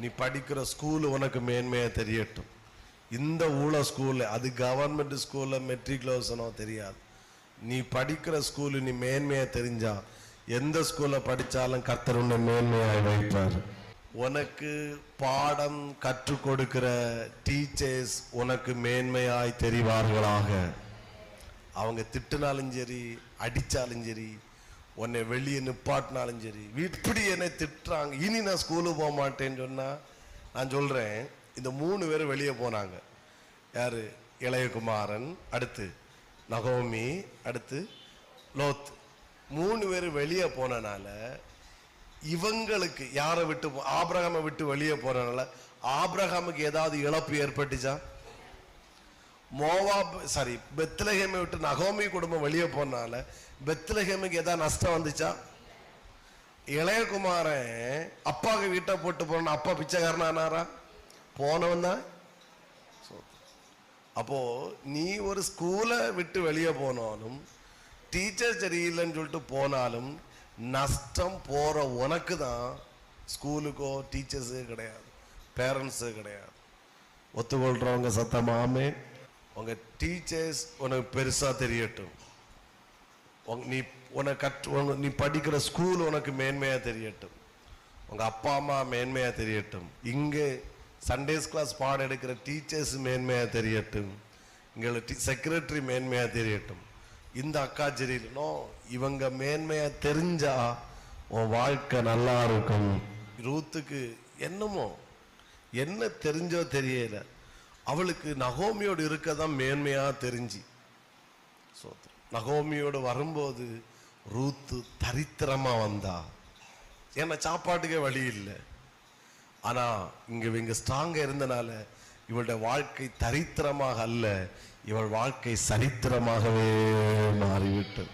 நீ படிக்கிற ஸ்கூல் உனக்கு மேன்மையாக தெரியட்டும். இந்த ஊழ ஸ்கூலில் அது கவர்மெண்ட் ஸ்கூல்ல மெட்ரிகுலேஷனோ தெரியாது. நீ படிக்கிற ஸ்கூல் நீ மேன்மையாக தெரிஞ்சா எந்த ஸ்கூலில் படித்தாலும் கர்த்தர் உன்னை மேன்மையாக வைப்பார். உனக்கு பாடம் கற்றுக் கொடுக்கிற டீச்சர்ஸ் உனக்கு மேன்மையாய் தெரிவார்களாக. அவங்க திட்டினாலும் சரி அடித்தாலும் சரி உன்னை வெளியே நிப்பாட்டினாலும் சரி. இப்படி என்னை திட்டுறாங்க. இனி நான் ஸ்கூலுக்கு போக மாட்டேன்னு சொன்னால் நான் சொல்கிறேன் இந்த மூணு பேர் வெளியே போனாங்க. யார்? இளையகுமாரன் அடுத்து நகோமி அடுத்து லோத். மூணு பேர் வெளியே போனனால இவங்களுக்கு யாரை விட்டு ஆபிரகாமை விட்டு வெளியே போனனால ஆபிரகாமுக்கு ஏதாவது இழப்பு ஏற்பட்டுச்சா? மோவாப் சாரி பெத்லஹேமை விட்டு நகோமி குடும்பம் வெளியே போனால பெத்லஹேமுக்கு எதாவது நஷ்டம் வந்துச்சா? இளையகுமாரன் அப்பாவுக்கு வீட்டை போட்டு போன அப்பா பிச்சைக்காரனானாரா? போனவன் தான். அப்போ நீ ஒரு ஸ்கூலை விட்டு வெளியே போனாலும் டீச்சர் சரியில்லைன்னு சொல்லிட்டு போனாலும் நஷ்டம் போற உனக்கு தான் ஸ்கூலுக்கோ டீச்சர்ஸு கிடையாது. பேரண்ட்ஸு கிடையாது. ஒத்துக்கொள்றவங்க சத்தமாமே உங்க டீச்சர்ஸ் உனக்கு பெருசா தெரியட்டும். நீ உனக்கு கற்று நீ படிக்கிற ஸ்கூல் உனக்கு மேன்மையா தெரியட்டும். உங்க அப்பா அம்மா மேன்மையா தெரியட்டும். இங்கே சண்டேஸ் கிளாஸ் பாடம் எடுக்கிற டீச்சர்ஸ் மேன்மையா தெரியட்டும். இங்கே செக்ரட்டரி மேன்மையா தெரியட்டும். இந்த அக்கா சரியில்லைனோ இவங்க மேன்மையா தெரிஞ்சா உன் வாழ்க்கை நல்லா இருக்கும். ரூத்துக்கு என்னமோ என்ன தெரிஞ்சோ தெரியல. அவளுக்கு நகோமியோடு இருக்க தான் மேன்மையாக தெரிஞ்சு நகோமியோடு வரும்போது ரூத்து தரித்திரமா வந்தா. ஏன்னா சாப்பாட்டுக்கே வழி இல்லை. ஆனால் இங்கே இவங்க ஸ்ட்ராங்காக இருந்தனால இவளுடைய வாழ்க்கை தரித்திரமாக அல்ல இவள் வாழ்க்கை சரித்திரமாகவே மாறிவிட்டது.